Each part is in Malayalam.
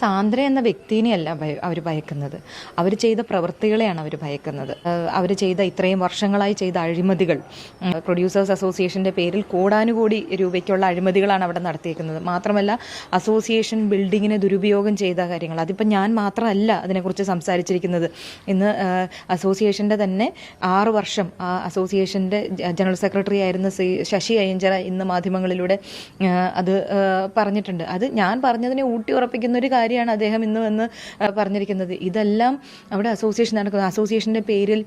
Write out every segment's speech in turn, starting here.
സാന്ദ്ര എന്ന വ്യക്തിനെയല്ല അവർ ഭയക്കുന്നത്. അവർ ചെയ്ത പ്രവൃത്തികളെയാണ് അവർ ഭയക്കുന്നത്. അവർ ചെയ്ത ഇത്രയും വർഷങ്ങളായി ചെയ്ത അഴിമതികൾ. പ്രൊഡ്യൂസേഴ്സ് അസോസിയേഷന്റെ പേരിൽ കോടാനുകോടി രൂപയ്ക്കുള്ള അഴിമതികളാണ് അവിടെ നടത്തിയേക്കുന്നത്. മാത്രമല്ല അസോസിയേഷൻ ബിൽഡിങ്ങിനെ ദുരുപയോഗം ചെയ്ത കാര്യങ്ങൾ. അതിപ്പോൾ ഞാൻ മാത്രമല്ല അതിനെക്കുറിച്ച് സംസാരിച്ചിരിക്കുന്നത്. ഇന്ന് അസോസിയേഷന്റെ തന്നെ ആറ് വർഷം ആ അസോസിയേഷന്റെ ജനറൽ സെക്രട്ടറി ആയിരുന്ന ശ്രീ ശശി അയ്യഞ്ചറ ഇന്ന് മാധ്യമങ്ങളിലൂടെ അത് പറഞ്ഞിട്ടുണ്ട്. അത് ഞാൻ പറഞ്ഞതിനെ ഊട്ടി ഉറപ്പിക്കുന്ന ഒരു കാര്യമാണ് അദ്ദേഹം ഇന്ന് എന്ന് പറഞ്ഞിരിക്കുന്നത്. ഇതെല്ലാം അവിടെ അസോസിയേഷൻ നടക്കുന്നത് അസോസിയേഷന്റെ പേരിൽ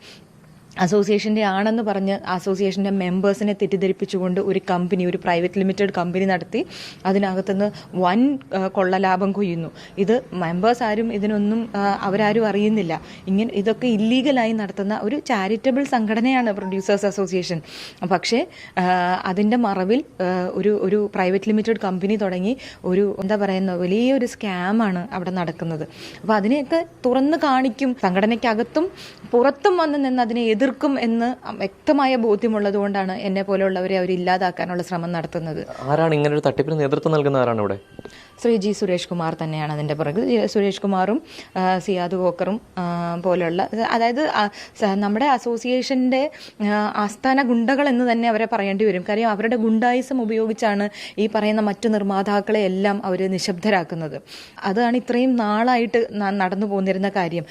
അസോസിയേഷന്റെ ആണെന്ന് പറഞ്ഞ് അസോസിയേഷന്റെ മെമ്പേഴ്സിനെ തെറ്റിദ്ധരിപ്പിച്ചുകൊണ്ട് ഒരു കമ്പനി ഒരു പ്രൈവറ്റ് ലിമിറ്റഡ് കമ്പനി നടത്തി അതിനകത്തുനിന്ന് വൻ കൊള്ളലാഭം കൊയ്യുന്നു. ഇത് മെമ്പേഴ്സ് ആരും ഇതിനൊന്നും അവരാരും അറിയുന്നില്ല. ഇങ്ങനെ ഇതൊക്കെ ഇല്ലീഗലായി നടത്തുന്ന ഒരു ചാരിറ്റബിൾ സംഘടനയാണ് പ്രൊഡ്യൂസേഴ്സ് അസോസിയേഷൻ. പക്ഷേ അതിന്റെ മറവിൽ ഒരു ഒരു പ്രൈവറ്റ് ലിമിറ്റഡ് കമ്പനി തുടങ്ങി ഒരു എന്താ പറയുന്ന വലിയൊരു സ്കാമാണ് അവിടെ നടക്കുന്നത്. അപ്പോൾ അതിനെയൊക്കെ തുറന്ന് കാണിക്കും. സംഘടനയ്ക്കകത്തും പുറത്തും വന്ന് നിന്ന് അതിനെ എതിർക്കും എന്ന് വ്യക്തമായ ബോധ്യമുള്ളത് കൊണ്ടാണ് എന്നെ പോലെയുള്ളവരെ അവർ ഇല്ലാതാക്കാനുള്ള ശ്രമം നടത്തുന്നത്. ആരാണ് ഇങ്ങനെ ഒരു തട്ടിപ്പിന് നേതൃത്വം നൽകുന്ന ആരാണ് ഇവിടെ? ശ്രീ ജി സുരേഷ് കുമാർ തന്നെയാണ് അതിന്റെ പുറകിൽ. സുരേഷ് കുമാറും സിയാദ് കോക്കറും പോലെയുള്ള അതായത് നമ്മുടെ അസോസിയേഷന്റെ ആസ്ഥാന ഗുണ്ടകൾ എന്ന് തന്നെ അവരെ പറയേണ്ടി വരും. കാര്യം അവരുടെ ഗുണ്ടായിസം ഉപയോഗിച്ചാണ് ഈ പറയുന്ന മറ്റു നിർമ്മാതാക്കളെ എല്ലാം അവർ നിശബ്ദരാക്കുന്നത്. അതാണ് ഇത്രയും നാളായിട്ട് നടന്നു പോന്നിരുന്ന കാര്യം.